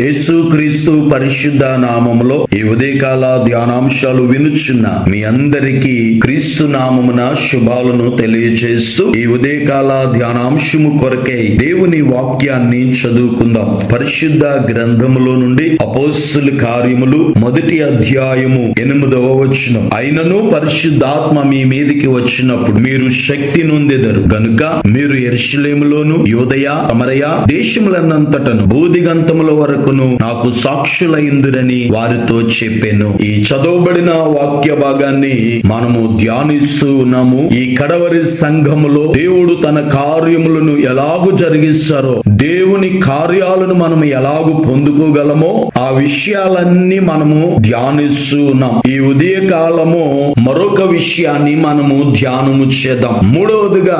యేసుక్రీస్తు పరిశుద్ధ నామములో ఈ ఉదయకాల ధ్యానాంశాలు వినుచున్న మీ అందరికీ క్రీస్తు నామమున శుభాలను తెలియజేస్తూ ఈ ఉదయకాల ధ్యానాంశము కొరకై దేవుని వాక్యాన్ని చదువుకుందాం. పరిశుద్ధ గ్రంథములో నుండి అపోస్తుల కార్యములు మొదటి అధ్యాయము ఎనిమిదవ వచనం. అయినను పరిశుద్ధాత్మ మీ మీదికి వచ్చినప్పుడు మీరు శక్తి నొందెదరు. గనుక మీరు ఎర్షలేములోను యోదయ అమరయ దేశములన్నంతటను బూదిగంతముల వరకును నాకు సాక్షులైందురని వారితో చెప్పాను. ఈ చదవబడిన వాక్య భాగాన్ని మనము ధ్యానిస్తూ ఉన్నాము. ఈ కడవరి సంఘములో దేవుడు తన కార్యములను ఎలాగూ జరిగిస్తారో దేవుని కార్యాలను మనం ఎలాగు పొందుకోగలమో ఆ విషయాలన్నీ మనము ధ్యానిస్తూ ఉన్నాం ఈ ఉదయ కాలము మరొక విషయాన్ని మనము ధ్యానము చేద్దాం. మూడవదిగా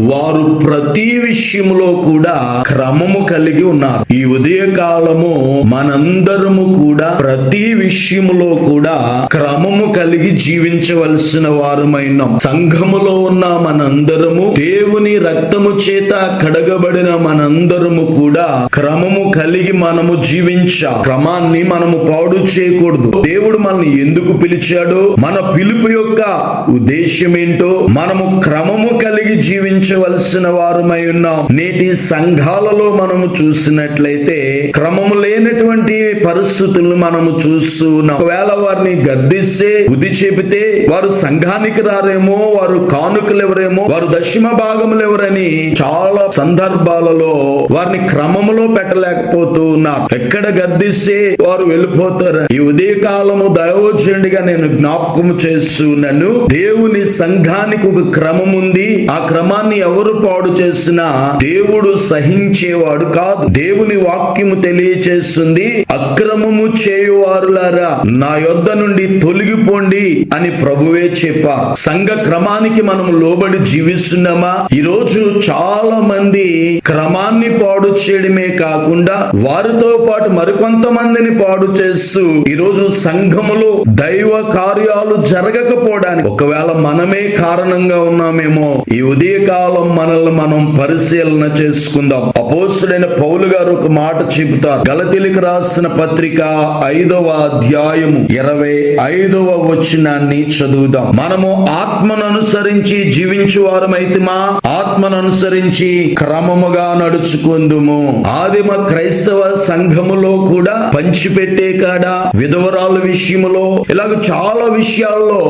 వారు ప్రతి విషయంలో కూడా క్రమము కలిగి ఉన్నారు. ఈ ఉదయ కాలము మనందరము కూడా ప్రతి విషయములో కూడా క్రమము కలిగి జీవించవలసిన వారమైనాం. సంఘములో ఉన్న మనందరము దేవుని రక్తము చేత కడగబడిన మనందరము కూడా క్రమము కలిగి మనము జీవించా క్రమాన్ని మనము పాడు చేయకూడదు. దేవుడు మనల్ని ఎందుకు పిలిచాడు? మన పిలుపు యొక్క ఉద్దేశం ఏంటో మనము క్రమము కలిగి జీవించవలసిన వారమై ఉన్నాం. నేటి సంఘాలలో మనము చూసినట్లయితే క్రమము లేనటువంటి పరిస్థితులను మనము చూస్తూ ఉన్నాం. ఒకవేళ వారిని గద్దిస్తే బుద్ధి చెబితే వారు సంఘానికి రారేమో వారు కానుకలు ఎవరేమో వారు దశమ భాగములు ఎవరని చాలా సందర్భాలలో వారిని క్రమములో పెట్టలేకపోతూ ఉన్నారు. ఎక్కడ గద్దిస్తే వారు వెళ్ళిపోతారు ఈ ఉదయ కాలము దైవోచండిగా నేను జ్ఞాపకం చేస్తున్నాను దేవుని సంఘానికి ఒక క్రమం ఉంది. ఆ క్రమాన్ని ఎవరు పాడు చేసినా దేవుడు సహించేవాడు కాదు. దేవుని వాక్యము తెలియచేస్తుంది. అక్రమము చేయువారులారా నా యొద్ద నుండి తొలగిపోండి అని ప్రభువే చెప్పా. సంఘ క్రమానికి మనం లోబడి జీవిస్తున్నామా? ఈ రోజు చాలా మంది క్రమాన్ని పాడు చేయడమే కాకుండా వారితో పాటు మరికొంతమందిని పాడు చేస్తూ ఈ రోజు సంఘములో దైవ కార్యాలు జరగకపోవడానికి ఒకవేళ మనమే కారణంగా ఉన్నామేమో ఈ ఉదయకాలం మనల్ని మనం పరిశీలన చేసుకుందాం. అపోస్తుడైన పౌలు గారు ఒక మాట చెబుతారు. గలతిలికి రాసిన పత్రిక ఐదవ అధ్యాయము ఇరవై ఐదవ వచనాన్ని చదువుదాం. మనము ఆత్మను అనుసరించి జీవించు వారమైతిమా? ఆత్మను అనుసరించి క్రమముగా నడుచుకుందు చేయుము ఆదిమ క్రైస్తవ సంఘములో కూడా పంచిపెట్టే కాడ విధవరాల విషయములో ఇలాగ చాలా విషయాల్లో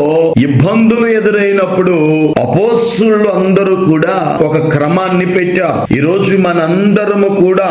ఇబ్బందులు ఎదురైనప్పుడు అపోస్తులు అందరూ కూడా ఒక క్రమాన్ని పెట్టారు. ఈ రోజు మనందరము కూడా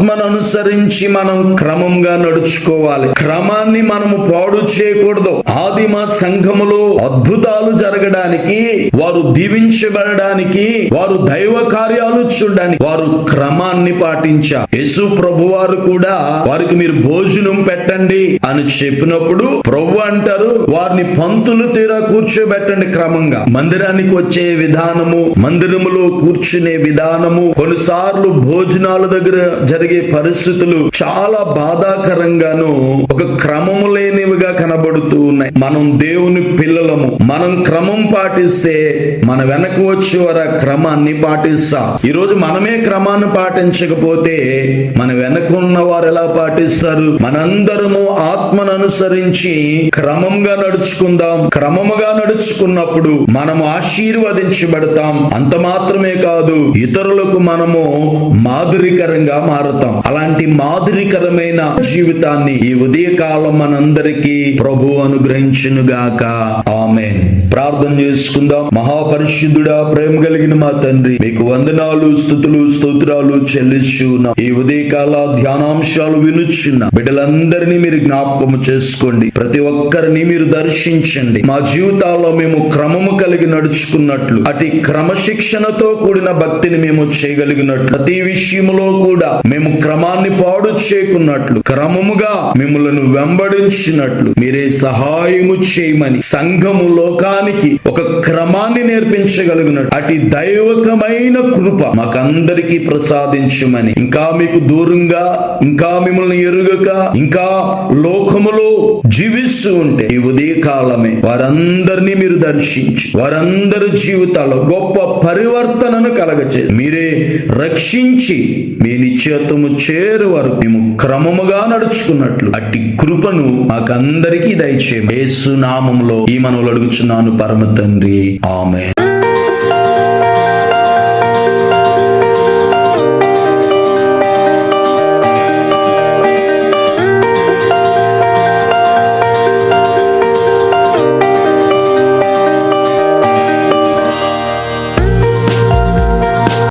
ఆత్మను అనుసరించి మనం క్రమంగా నడుచుకోవాలి. క్రమాన్ని మనము పాడు చేయకూడదు. ఆదిమ సంఘములో అద్భుతాలు జరగడానికి వారు దీవించబడడానికి వారు దైవ కార్యాలు చూడడానికి వారు క్రమాన్ని పాటించారు యేసు ప్రభు వారు కూడా వారికి మీరు భోజనం పెట్టండి అని చెప్పినప్పుడు ప్రభు అంటారు వారిని పంతులు తీరా కూర్చోబెట్టండి క్రమంగా. మందిరానికి వచ్చే విధానము మందిరములో కూర్చునే విధానము కొన్నిసార్లు భోజనాల దగ్గర జరిగే పరిస్థితులు చాలా బాధాకరంగాను ఒక క్రమము లేనివిగా కనబడుతూ ఉన్నాయి. మనం దేవుని పిల్లలము. మనం క్రమం పాటిస్తే మన వెనక వచ్చే వారు ఆ క్రమాన్ని పాటిస్తాం ఈ రోజు మనమే క్రమాన్ని పాటించకపోతే మన వెనక ఉన్న వారు ఎలా పాటిస్తారు? మనందరము ఆత్మను అనుసరించి క్రమంగా నడుచుకుందాం. క్రమముగా నడుచుకున్నప్పుడు మనము ఆశీర్వదించబడతాం. అంత మాత్రమే కాదు ఇతరులకు మనము మాదిరికరంగా మారుతాం. అలాంటి మాదిరికరమైన జీవితాన్ని ఈ ఉదయకాలం మనందరికీ ప్రభు అనుగ్రహించునుగాక. ఆమెన్. ప్రార్థన చేసుకుందాం. మహాపరిశుద్ధుడా ప్రేమ కలిగిన మా తండ్రి మీకు వందనాలు స్థుతులు స్తోత్రాలు చెల్లిస్తున్నాం ఈ ఉదయకాల ధ్యానాంశాలు వినుచున్న. బిడ్డలందరినీ మీరు జ్ఞాపకము చేసుకోండి. ప్రతి ఒక్కరిని మీరు దర్శించండి. మా జీవితాల్లో మేము క్రమము కలిగి నడుచుకున్నట్లు అతి క్రమశిక్షణతో కూడిన భక్తిని మేము చేయగలిగినట్లు ప్రతి విషయములో కూడా మేము క్రమాన్ని పాడు చేయకున్నట్లు క్రమముగా మిమ్మలను వెంబడించినట్లు మీరే సహాయము చేయమని సంఘము లోకానికి ఒక క్రమాన్ని నేర్పించగలిగినట్టు. అటు దైవకమైన కృప మాకందరికి ప్రసాదించమని. ఇంకా మీకు దూరంగా ఇంకా మిమ్మల్ని ఎరుగక ఇంకా లోకములో జీవిస్తూ ఉంటే ఈ ఉదయ కాలమే వారందరినీ మీరు దర్శించి వారందరి జీవితాల్లో గొప్ప పరివర్తనను కలగచేసి మీరే రక్షించి మీ నిశ్చేతం పరలోకము చేరు వరకు మేము క్రమముగా నడుచుకున్నట్లు. అట్టి కృపను మాకందరికీ దయచేయం యేసు నామంలో ఈ మనవులు అడుగుచున్నాను పరమ తండ్రి. ఆమె